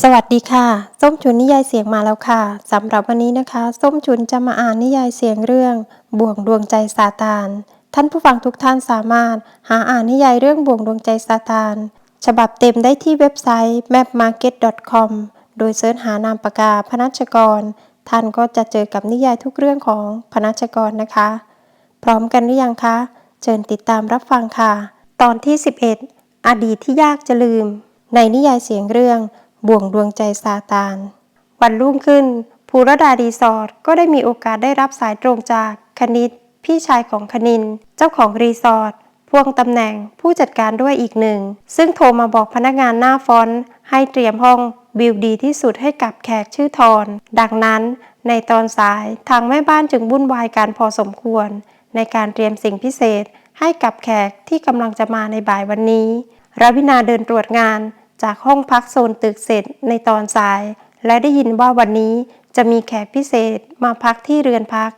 สวัสดีค่ะ ส้มฉุนนิยายเสียงมาแล้วค่ะสำหรับวันนี้นะคะ ส้มฉุนจะมาอ่านนิยายเสียงเรื่อง บ่วงดวงใจซาตาน ท่านผู้ฟังทุกท่านสามารถ หาอ่านนิยายเรื่องบ่วงดวงใจซาตาน ฉบับเต็มได้ที่เว็บไซต์ mapmarket.com โดยเสิร์ชหานามปากกาพนัชกร ท่านก็จะเจอกับนิยายทุกเรื่องของพนัชกรนะคะ พร้อมกันหรือยังคะเชิญติดตามรับฟังค่ะ ตอนที่ 11 อดีตที่ยากจะลืม ในนิยายเสียงเรื่อง บ่วงดวงใจซาตาน วันรุ่งขึ้น ภูรดารีสอร์ทก็ได้มีโอกาสได้รับสายตรงจากคณิต พี่ชายของคณิน เจ้าของรีสอร์ทพ่วงตำแหน่งผู้จัดการด้วยอีกหนึ่ง ซึ่งโทรมาบอกพนักงานหน้าฟอนต์ให้เตรียมห้องวิวดีที่สุดให้กับแขกชื่อทอน ดังนั้น ในตอนสายทางแม่บ้านจึงวุ่นวายกันพอสมควร ในการเตรียมสิ่งพิเศษให้กับแขกที่กำลังจะมาในบ่ายวันนี้ รวินาเดินตรวจงาน จากห้องพักโซนตึกเสร็จในตอนสาย และได้ยินว่าวันนี้จะมีแขกพิเศษมาพักที่เรือนพัก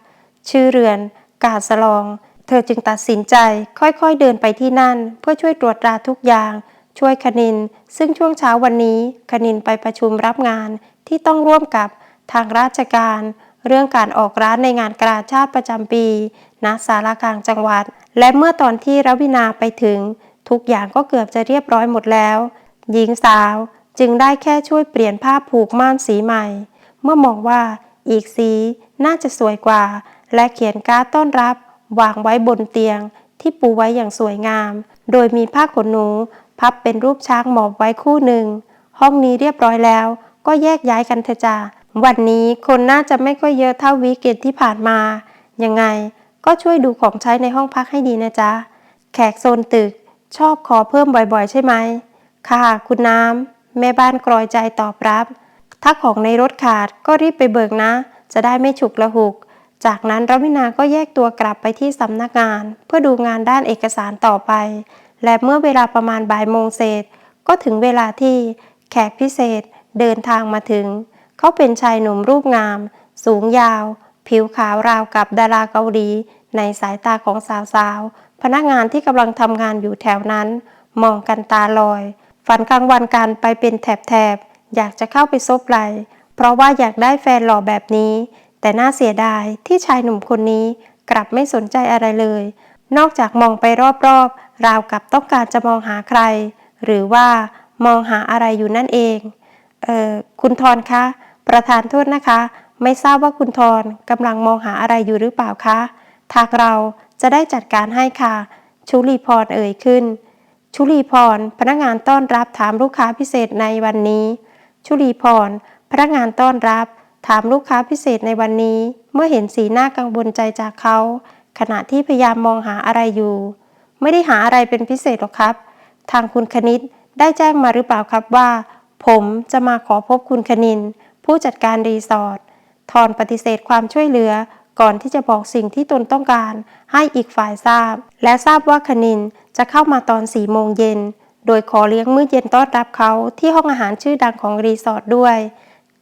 ชื่อเรือน กาสลอง เธอจึงตัดสินใจค่อยๆเดินไปที่นั่น เพื่อช่วยตรวจตราทุกอย่าง ช่วยคณิน ซึ่งช่วงเช้าวันนี้คณินไปประชุมรับงานที่ต้องร่วมกับทางราชการ เรื่องการออกร้านในงานกราชาติประจำปีณสารกลางจังหวัด และเมื่อตอนที่รวินาไปถึง ทุกอย่างก็เกือบจะเรียบร้อยหมดแล้ว หญิงสาวจึงได้แค่ช่วยเปลี่ยนผ้าผูกม่านสีใหม่ เมื่อมองว่าอีกสีน่าจะสวยกว่า และเขียนการ์ดต้อนรับวางไว้บนเตียงที่ปูไว้อย่างสวยงาม โดยมีผ้าขนหนู พับเป็นรูปช้างหมอบไว้คู่หนึ่ง ห้องนี้เรียบร้อยแล้ว ก็แยกย้ายกันเถอะจ้าวันนี้คนน่าจะไม่ค่อยเยอะเท่าวีเกตที่ผ่านมา ยังไงก็ช่วยดูของใช้ในห้องพักให้ดีนะจ๊ะ แขกโซนตึกชอบขอเพิ่มบ่อยๆ ใช่ไหม ค่ะ คุณน้ำแม่บ้านกรอยใจตอบรับ ถ้าของในรถขาดก็รีบไปเบิกนะ จะได้ไม่ฉุกละหุก จากนั้นรวินาก็แยกตัวกลับไปที่สำนักงาน เพื่อดูงานด้านเอกสารต่อไป และเมื่อเวลาประมาณบ่ายโมงเศษ ก็ถึงเวลาที่แขกพิเศษเดินทางมาถึง เขาเป็นชายหนุ่มรูปงาม สูงยาว ผิวขาวราวกับดาราเกาหลี ในสายตาของสาวๆพนักงานที่กำลังทำงานอยู่แถวนั้น มองกันตาลอย ฝันกลางวันกันไปเป็นแถบๆ อยากจะเข้าไปซบไหล เพราะว่าอยากได้แฟนหล่อแบบนี้ แต่น่าเสียดายที่ชายหนุ่มคนนี้กลับไม่สนใจอะไรเลย นอกจากมองไปรอบๆ ราวกับต้องการจะมองหาใคร หรือว่ามองหาอะไรอยู่นั่นเอง เอ่อคุณทรคะ ประธานโทษนะคะ ไม่ทราบว่าคุณทรกำลังมองหาอะไรอยู่หรือเปล่าคะ ทางเราจะได้จัดการให้ค่ะ ชุลีพรเอ่ยขึ้น ชุลีพร พนักงานต้อนรับถามลูกค้าพิเศษในวันนี้ ชุลีพร พนักงานต้อนรับ ถามลูกค้าพิเศษในวันนี้ เมื่อเห็นสีหน้ากังวลใจจากเขา ขณะที่พยายามมองหาอะไรอยู่ ไม่ได้หาอะไรเป็นพิเศษหรอกครับ ทางคุณคณิตได้แจ้งมาหรือเปล่าครับว่า ผมจะมาขอพบคุณคณิน ผู้จัดการรีสอร์ททอนปฏิเสธความช่วยเหลือก่อนที่จะบอกสิ่งที่ตนต้องการให้อีกฝ่ายทราบ และทราบว่าคณิน จะเข้ามาตอนสี่โมงเย็น โดยขอเลี้ยงมื้อเย็นต้อนรับเขาที่ห้องอาหารชื่อดังของรีสอร์ทด้วย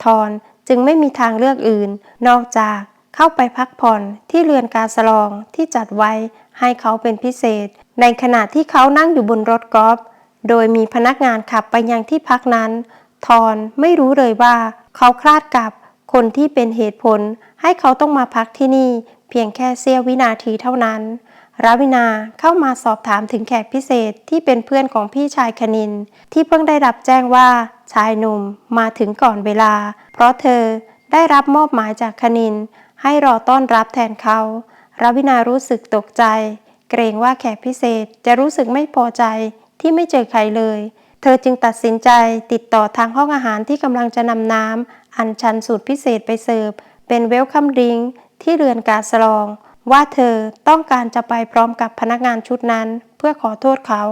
ทอนจึงไม่มีทางเลือกอื่น นอกจากเข้าไปพักผ่อนที่เรือนกาสลองที่จัดไว้ให้เขาเป็นพิเศษ ในขณะที่เขานั่งอยู่บนรถกอล์ฟโดยมีพนักงานขับไปยังที่พักนั้น ทอนไม่รู้เลยว่า เขาคลาดกับคนที่เป็นเหตุผล ให้เขาต้องมาพักที่นี่ เพียงแค่เสี้ยววินาทีเท่านั้น ราวินาเข้ามาสอบถามถึงแขกพิเศษที่เป็นเพื่อนของพี่ชายคณิน ที่เพิ่งได้รับแจ้งว่าชายหนุ่มมาถึงก่อนเวลา เพราะเธอได้รับมอบหมายจากคณิน ให้รอต้อนรับแทนเขาราวินารู้สึกตกใจ เกรงว่าแขกพิเศษจะรู้สึกไม่พอใจที่ไม่เจอใครเลย เธอจึงตัดสินใจติดต่อทางห้องอาหารที่กำลังจะนำน้ำอันชันสูตรพิเศษไปเสิร์ฟเป็นเวลคัมดริงที่เรือนกาสลอง ว่าเธอต้องการจะไปพร้อมกับพนักงานชุดนั้น เพื่อขอโทษเขา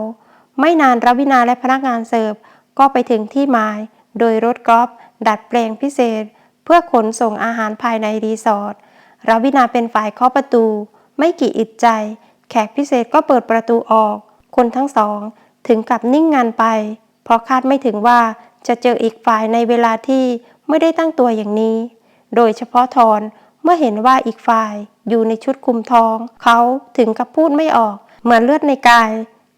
ไม่นานรวินาและพนักงานเสิร์ฟก็ไปถึงที่หมาย โดยรถกอล์ฟดัดแปลงพิเศษ เพื่อขนส่งอาหารภายในรีสอร์ทรวินาเป็นฝ่ายเคาะประตู ไม่กี่อึดใจ แขกพิเศษก็เปิดประตูออก คนทั้งสองถึงกับนิ่งงันไป เพราะคาดไม่ถึงว่าจะเจออีกฝ่ายในเวลาที่ไม่ได้ตั้งตัวอย่างนี้ โดยเฉพาะทอนเมื่อเห็นว่าอีกฝ่าย อยู่ในชุดคลุมทอง เขาถึงกับพูดไม่ออก เหมือนเลือดในกาย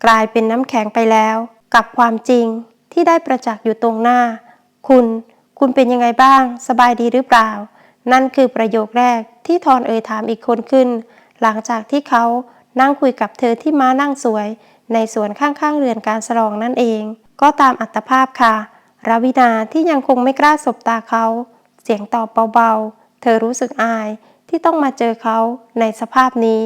กลายเป็นน้ำแข็งไปแล้ว กับความจริงที่ได้ประจักษ์อยู่ตรงหน้า คุณ คุณเป็นยังไงบ้าง สบายดีหรือเปล่า นั่นคือประโยคแรกที่ทอนเอ่ยถามอีกคนขึ้น หลังจากที่เขานั่งคุยกับเธอที่ม้านั่งสวย ในสวนข้างๆเรือนการสลองนั่นเอง ก็ตามอัตภาพค่ะราวินาที่ยังคงไม่กล้าสบตาเขา เสียงตอบเบาๆ เธอรู้สึกอาย ที่ต้องมาเจอเขาในสภาพนี้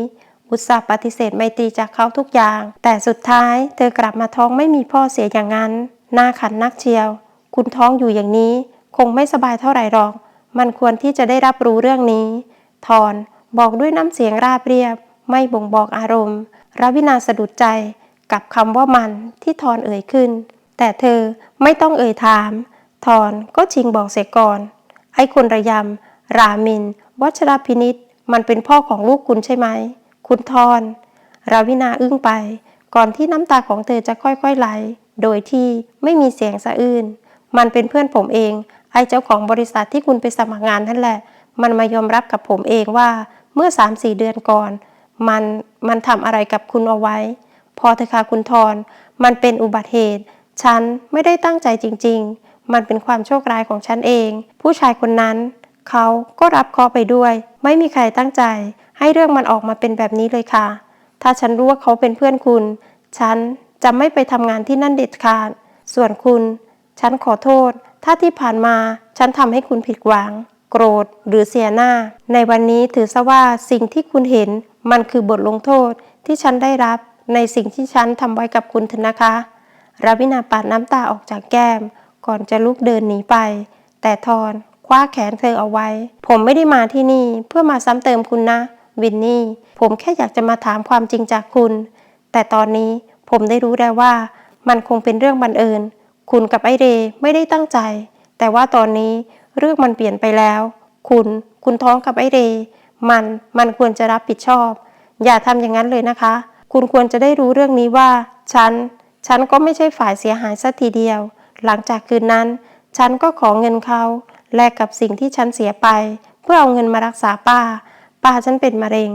อุตส่าห์ปฏิเสธไมตรีจากเขาทุกอย่าง แต่สุดท้ายเธอกลับมาท้องไม่มีพ่อเสียอย่างนั้นหน้าขันนักเชียว คุณท้องอยู่อย่างนี้ คงไม่สบายเท่าไหร่หรอก มันควรที่จะได้รับรู้เรื่องนี้ ทอนบอกด้วยน้ำเสียงราบเรียบ ไม่บ่งบอกอารมณ์ราวินาสะดุดใจกับคำว่ามันที่ทอนเอ่ยขึ้น แต่เธอไม่ต้องเอ่ยถาม ทอนก็ชิงบอกเสียก่อน ไอ้คนระยำรามิน วัชรพินิษมันเป็นพ่อของลูกคุณใช่ไหม คุณทอนราวินาอึ้งไป ก่อนที่น้ำตาของเธอจะค่อยๆไหล โดยที่ไม่มีเสียงสะอื้น มันเป็นเพื่อนผมเอง ไอ้เจ้าของบริษัทที่คุณไปสมัครงานนั่นแหละ มันมายอมรับกับผมเองว่าเมื่อ3-4เดือนก่อน มันมันทำอะไรกับคุณเอาไว้ พอเถอค่ะคุณทอนมันเป็นอุบัติเหตุ ฉันไม่ได้ตั้งใจจริง ๆ มันเป็นความโชคร้ายของฉันเอง ผู้ชายคนนั้น เขาก็รับเคาะไปด้วย ไม่มีใครตั้งใจ ให้เรื่องมันออกมาเป็นแบบนี้เลยค่ะ ถ้าฉันรู้ว่าเขาเป็นเพื่อนคุณ ฉันจะไม่ไปทำงานที่นั่นเด็ดขาด ส่วนคุณ ฉันขอโทษ ถ้าที่ผ่านมาฉันทำให้คุณผิดหวัง โกรธหรือเสียหน้า ในวันนี้ถือซะว่าสิ่งที่คุณเห็นมันคือบทลงโทษที่ฉันได้รับในสิ่งที่ฉันทำไว้กับคุณเถอะนะคะราวินาปัดน้ำตาออกจากแก้ม ก่อนจะลุกเดินหนีไป แต่ทอน คว้าแขนเธอเอาไว้ ผมไม่ได้มาที่นี่เพื่อมาซ้ำเติมคุณนะ วินนี่ ผมแค่อยากจะมาถามความจริงจากคุณ แต่ตอนนี้ผมได้รู้แล้วว่า มันคงเป็นเรื่องบังเอิญ คุณกับไอเรไม่ได้ตั้งใจ แต่ว่าตอนนี้เรื่องมันเปลี่ยนไปแล้ว คุณ คุณท้องกับไอเร มัน มันควรจะรับผิดชอบ อย่าทำอย่างนั้นเลยนะคะ คุณควรจะได้รู้เรื่องนี้ว่า ฉัน ฉันก็ไม่ใช่ฝ่ายเสียหายสักทีเดียว หลังจากคืนนั้น ฉันก็ขอเงินเขา แลกกับสิ่งที่ฉันเสียไป เพื่อเอาเงินมารักษาป้า ป้าฉันเป็นมะเร็ง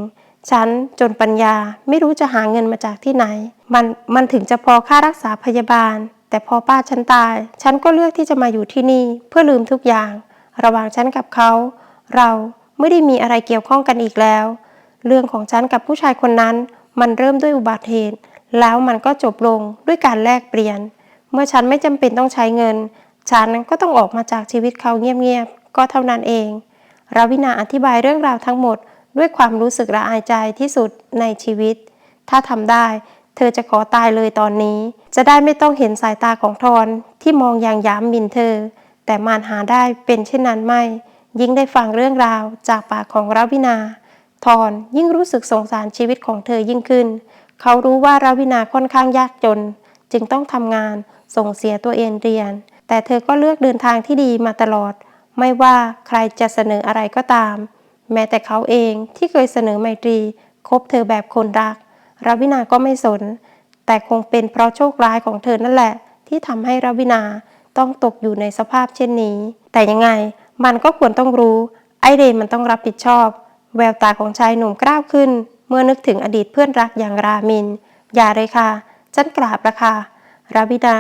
ฉันจนปัญญาไม่รู้จะหาเงินมาจากที่ไหน มันมันถึงจะพอค่ารักษาพยาบาล แต่พอป้าฉันตาย ฉันก็เลือกที่จะมาอยู่ที่นี่ เพื่อลืมทุกอย่าง ระหว่างฉันกับเขา เราไม่ได้มีอะไรเกี่ยวข้องกันอีกแล้ว เรื่องของฉันกับผู้ชายคนนั้น มันเริ่มด้วยอุบัติเหตุ แล้วมันก็จบลงด้วยการแลกเปลี่ยน เมื่อฉันไม่จำเป็นต้องใช้เงิน ฉันก็ต้องออกมาจากชีวิตเขาเงียบๆก็เท่านั้นเองราวินาอธิบายเรื่องราวทั้งหมด ด้วยความรู้สึกละอายใจที่สุดในชีวิต ถ้าทำได้ เธอจะขอตายเลยตอนนี้ จะได้ไม่ต้องเห็นสายตาของทอนที่มองอย่างย้ำมินเธอ แต่มารหาได้เป็นเช่นนั้นไม่ ยิ่งได้ฟังเรื่องราวจากปากของราวินาทอนยิ่งรู้สึกสงสารชีวิตของเธอยิ่งขึ้น เขารู้ว่าราวินาค่อนข้างยากจน จึงต้องทำงานส่งเสียตัวเองเรียน แต่เธอก็เลือกเดินทางที่ดีมาตลอด ไม่ว่าใครจะเสนออะไรก็ตาม แม้แต่เขาเองที่เคยเสนอไมตรีคบเธอแบบคนรักราวินาก็ไม่สน แต่คงเป็นเพราะโชคร้ายของเธอนั่นแหละ ที่ทำให้ราวินาต้องตกอยู่ในสภาพเช่นนี้ แต่ยังไงมันก็ควรต้องรู้ ไอเดนมันต้องรับผิดชอบ แววตาของชายหนุ่มกล้าวขึ้น เมื่อนึกถึงอดีตเพื่อนรักอย่างรามิน อย่าเลยค่ะ ฉันกราบละค่ะราวินา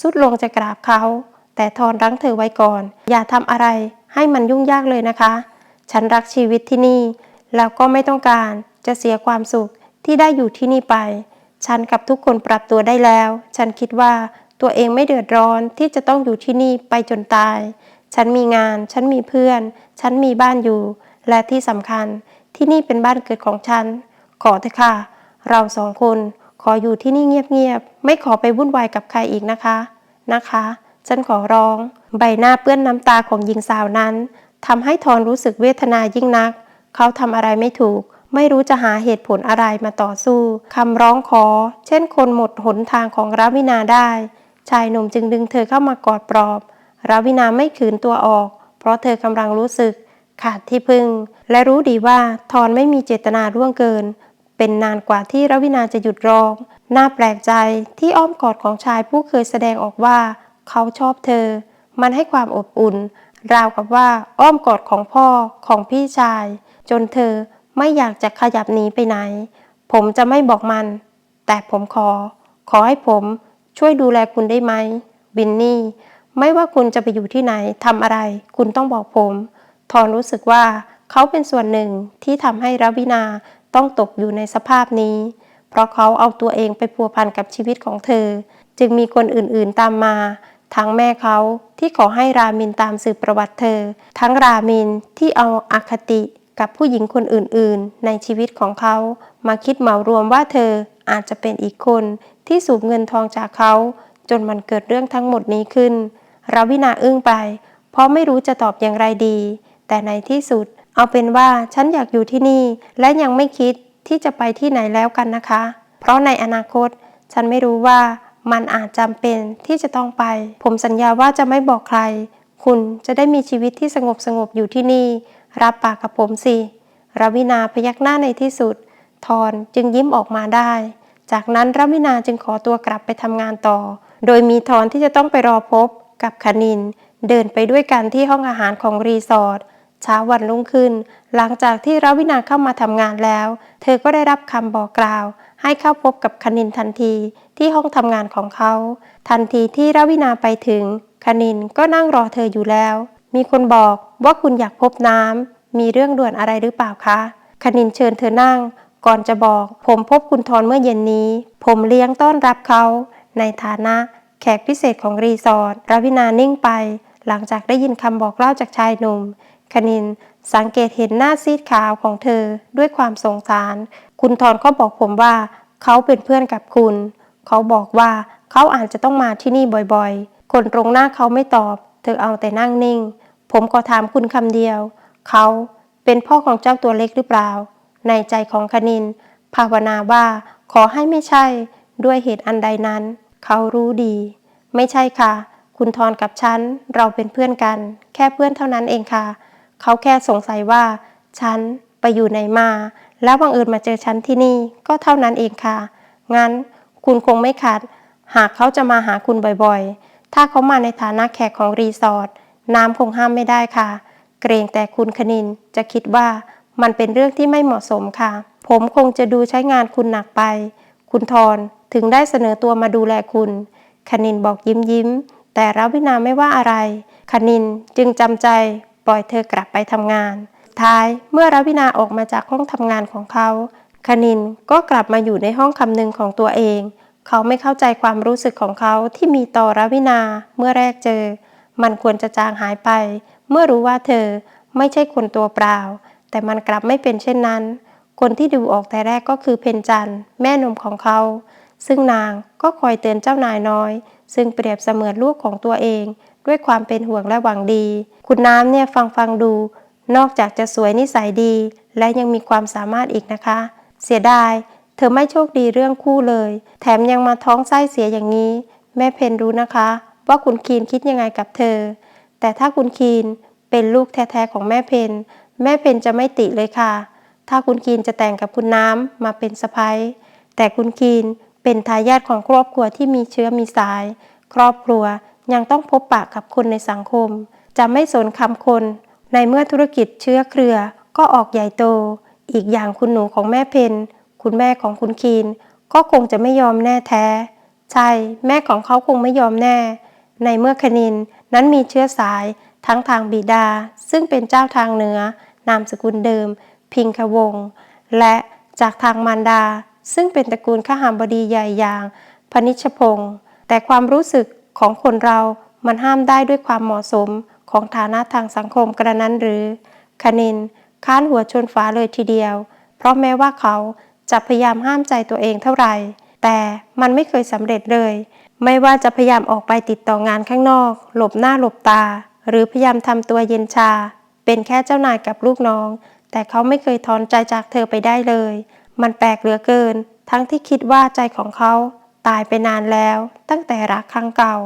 สุดลงจะกราบเขา แต่ทอนรั้งเธอไว้ก่อน อย่าทำอะไรให้มันยุ่งยากเลยนะคะ ฉันรักชีวิตที่นี่ แล้วก็ไม่ต้องการจะเสียความสุขที่ได้อยู่ที่นี่ไป ฉันกับทุกคนปรับตัวได้แล้ว ฉันคิดว่าตัวเองไม่เดือดร้อนที่จะต้องอยู่ที่นี่ไปจนตาย ฉันมีงาน ฉันมีเพื่อน ฉันมีบ้านอยู่ และที่สำคัญที่นี่เป็นบ้านเกิดของฉัน ขอเถอะค่ะ เราสองคนขออยู่ที่นี่เงียบๆ ไม่ขอไปวุ่นวายกับใครอีกนะคะ นะคะ ฉันขอร้อง ใบหน้าเปื้อนน้ำตาของหญิงสาวนั้นทำให้ทอนรู้สึกเวทนายิ่งนัก เขาทำอะไรไม่ถูก ไม่รู้จะหาเหตุผลอะไรมาต่อสู้คำร้องขอ เช่นคนหมดหนทางของราวินาได้ ชายหนุ่มจึงดึงเธอเข้ามากอดปลอบราวินาไม่ขืนตัวออก เพราะเธอกำลังรู้สึก ขาดที่พึ่ง และรู้ดีว่าทอนไม่มีเจตนาร่วงเกิน เป็นนานกว่าที่รวินาจะหยุดร้อง น่าแปลกใจที่อ้อมกอดของชายผู้เคยแสดงออกว่า เขาชอบเธอ มันให้ความอบอุ่น ราวกับว่าอ้อมกอดของพ่อของพี่ชาย จนเธอไม่อยากจะขยับหนีไปไหน ผมจะไม่บอกมัน แต่ผมขอ ขอให้ผมช่วยดูแลคุณได้ไหมวินนี่ ไม่ว่าคุณจะไปอยู่ที่ไหนทำอะไร คุณต้องบอกผม ทอนรู้สึกว่าเขาเป็นส่วนหนึ่งที่ทำให้รวินาต้องตกอยู่ในสภาพนี้ เพราะเขาเอาตัวเองไปพัวพันกับชีวิตของเธอ จึงมีคนอื่นๆตามมา ทั้งแม่เขาที่ขอให้รามินตามสืบประวัติเธอ ทั้งรามินที่เอาอาคติกับผู้หญิงคนอื่นๆ ในชีวิตของเขา มาคิดเหมารวมว่าเธออาจจะเป็นอีกคนที่สูบเงินทองจากเขา จนมันเกิดเรื่องทั้งหมดนี้ขึ้นราวินาอึ้งไป เพราะไม่รู้จะตอบอย่างไรดี แต่ในที่สุด เอาเป็นว่าฉันอยากอยู่ที่นี่ และยังไม่คิดที่จะไปที่ไหนแล้วกันนะคะ เพราะในอนาคต ฉันไม่รู้ว่า มันอาจจำเป็นที่จะต้องไป ผมสัญญาว่าจะไม่บอกใคร คุณจะได้มีชีวิตที่สงบสงบอยู่ที่นี่ รับปากกับผมสิราวินาพยักหน้าในที่สุด ทอนจึงยิ้มออกมาได้ จากนั้นราวินาจึงขอตัวกลับไปทำงานต่อ โดยมีทอนที่จะต้องไปรอพบกับคณิน เดินไปด้วยกันที่ห้องอาหารของรีสอร์ทเช้าวันรุ่งขึ้น หลังจากที่ราวินาเข้ามาทำงานแล้ว เธอก็ได้รับคำบอกกล่าว ให้เข้าพบกับคณินทันที ที่ห้องทำงานของเขา ทันทีที่ราวินาไปถึง คณินก็นั่งรอเธออยู่แล้ว มีคนบอกว่าคุณอยากพบน้ำมีเรื่องด่วนอะไรหรือเปล่าคะ คณินเชิญเธอนั่ง ก่อนจะบอกผมพบคุณทอนเมื่อเย็นนี้ ผมเลี้ยงต้อนรับเขา ในฐานะแขกพิเศษของรีสอร์ทราวินานิ่งไป หลังจากได้ยินคำบอกเล่าจากชายหนุ่ม คณินสังเกตเห็นหน้าซีดขาวของเธอด้วยความสงสาร คุณทอนเขาบอกผมว่า เขาเป็นเพื่อนกับคุณ เขาบอกว่าเขาอาจจะต้องมาที่นี่บ่อยๆ คนตรงหน้าเขาไม่ตอบ เธอเอาแต่นั่งนิ่ง ผมก็ถามคุณคำเดียว เขาเป็นพ่อของเจ้าตัวเล็กหรือเปล่า ในใจของคณิน ภาวนาว่าขอให้ไม่ใช่ ด้วยเหตุอันใดนั้น เขารู้ดี ไม่ใช่ค่ะ คุณทอนกับฉัน เราเป็นเพื่อนกัน แค่เพื่อนเท่านั้นเองค่ะ เขาแค่สงสัยว่า ฉันไปอยู่ไหนมา แล้วบังเอิญมาเจอฉันที่นี่ก็เท่านั้นเองค่ะ งั้น คุณคงไม่ขัด หากเขาจะมาหาคุณบ่อยๆ ถ้าเขามาในฐานะแขกของรีสอร์ทน้ำคงห้ามไม่ได้ค่ะ เกรงแต่คุณคณินจะคิดว่ามันเป็นเรื่องที่ไม่เหมาะสมค่ะ ผมคงจะดูใช้งานคุณหนักไป คุณทอนถึงได้เสนอตัวมาดูแลคุณ คณินบอกยิ้มยิ้ม แต่รวินาไม่ว่าอะไร คณินจึงจำใจปล่อยเธอกลับไปทำงาน ท้ายเมื่อรวินาออกมาจากห้องทำงานของเขา คณินก็กลับมาอยู่ในห้องคำนึงของตัวเอง เขาไม่เข้าใจความรู้สึกของเขาที่มีต่อรวินาเมื่อแรกเจอ มันควรจะจางหายไป เมื่อรู้ว่าเธอไม่ใช่คนตัวเปล่า แต่มันกลับไม่เป็นเช่นนั้น คนที่ดูออกแต่แรกก็คือเพนจันแม่นมของเขา ซึ่งนางก็คอยเตือนเจ้านายน้อย ซึ่งเปรียบเสมือนลูกของตัวเอง ด้วยความเป็นห่วงและหวังดี คุณน้ำเนี่ยฟังฟังดู นอกจากจะสวยนิสัยดี และยังมีความสามารถอีกนะคะ เสียดาย เธอไม่โชคดีเรื่องคู่เลย แถมยังมาท้องไส้เสียอย่างนี้ แม่เพนรู้นะคะ ว่าคุณคีนคิดยังไงกับเธอ แต่ถ้าคุณคีนเป็นลูกแท้ๆของแม่เพน แม่เพนจะไม่ติเลยค่ะ ถ้าคุณคีนจะแต่งกับคุณน้ำมาเป็นสะพ้ยแต่คุณคีนเป็นทายาทของครอบครัวที่มีเชื้อมีสาย ครอบครัวยังต้องพบปะกับคนในสังคม จะไม่สนคำคน ในเมื่อธุรกิจเชื้อเครือก็ออกใหญ่โต อีกอย่างคุณหนูของแม่เพนคุณแม่ของคุณคีน ก็คงจะไม่ยอมแน่แท้ ใช่ แม่ของเขาคงไม่ยอมแน่ ในเมื่อคณินนั้นมีเชื้อสายทั้งทางบิดา ซึ่งเป็นเจ้าทางเหนือนามสกุลเดิม พิงควงศ์และจากทางมารดา ซึ่งเป็นตระกูลข้าหามบดีใหญ่อย่างพนิชพงศ์แต่ความรู้สึกของคนเรามันห้ามได้ด้วยความเหมาะสมของฐานะทางสังคมกระนั้นหรือคณิน ค้านหัวชนฝาเลยทีเดียว เพราะแม้ว่าเขาจะพยายามห้ามใจตัวเองเท่าไหร่ แต่มันไม่เคยสำเร็จเลย ไม่ว่าจะพยายามออกไปติดต่องานข้างนอก หลบหน้าหลบตา หรือพยายามทำตัวเย็นชา เป็นแค่เจ้านายกับลูกน้อง แต่เขาไม่เคยถอนใจจากเธอไปได้เลย มันแปลกเหลือเกิน ทั้งที่คิดว่าใจของเขาตายไปนานแล้ว ตั้งแต่รักครั้งเก่า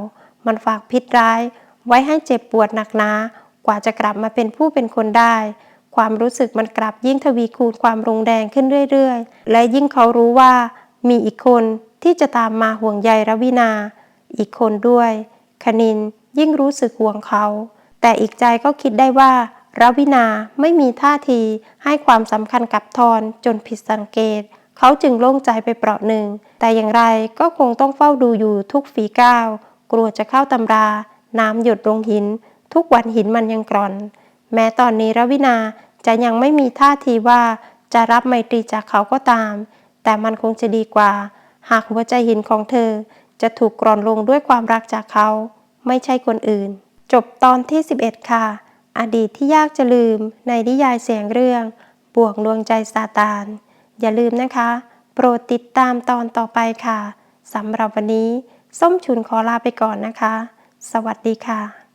มันฝากพิษร้าย ไว้ให้เจ็บปวดหนักหนากว่าจะกลับมาเป็นผู้เป็นคนได้ ความรู้สึกมันกลับยิ่งทวีคูณความรุงแรงขึ้นเรื่อยๆ และยิ่งเขารู้ว่า มีอีกคนที่จะตามมาห่วงใยรวินา อีกคนด้วย คณินยิ่งรู้สึกห่วงเขา แต่อีกใจก็คิดได้ว่ารวินาไม่มีท่าทีให้ความสำคัญกับทอนจนผิดสังเกต เขาจึงโล่งใจไปเปราะหนึ่ง แต่อย่างไรก็คงต้องเฝ้าดูอยู่ทุกฝีก้าว กลัวจะเข้าตำรา น้ำหยดลงหิน ทุกวันหินมันยังกร่อน แม้ตอนนี้รวินา จะยังไม่มีท่าทีว่าจะรับไมตรีจากเขาก็ตาม แต่มันคงจะดีกว่า หากหัวใจหินของเธอจะถูกกร่อนลงด้วยความรักจากเขา ไม่ใช่คนอื่น จบตอนที่ 11 ค่ะ อดีตที่ยากจะลืมในนิยายเสียงเรื่องบ่วงดวงใจซาตาน อย่าลืมนะคะ โปรดติดตามตอนต่อไปค่ะสำหรับวันนี้ ส้มฉุนขอลาไปก่อนนะคะ สวัสดีค่ะ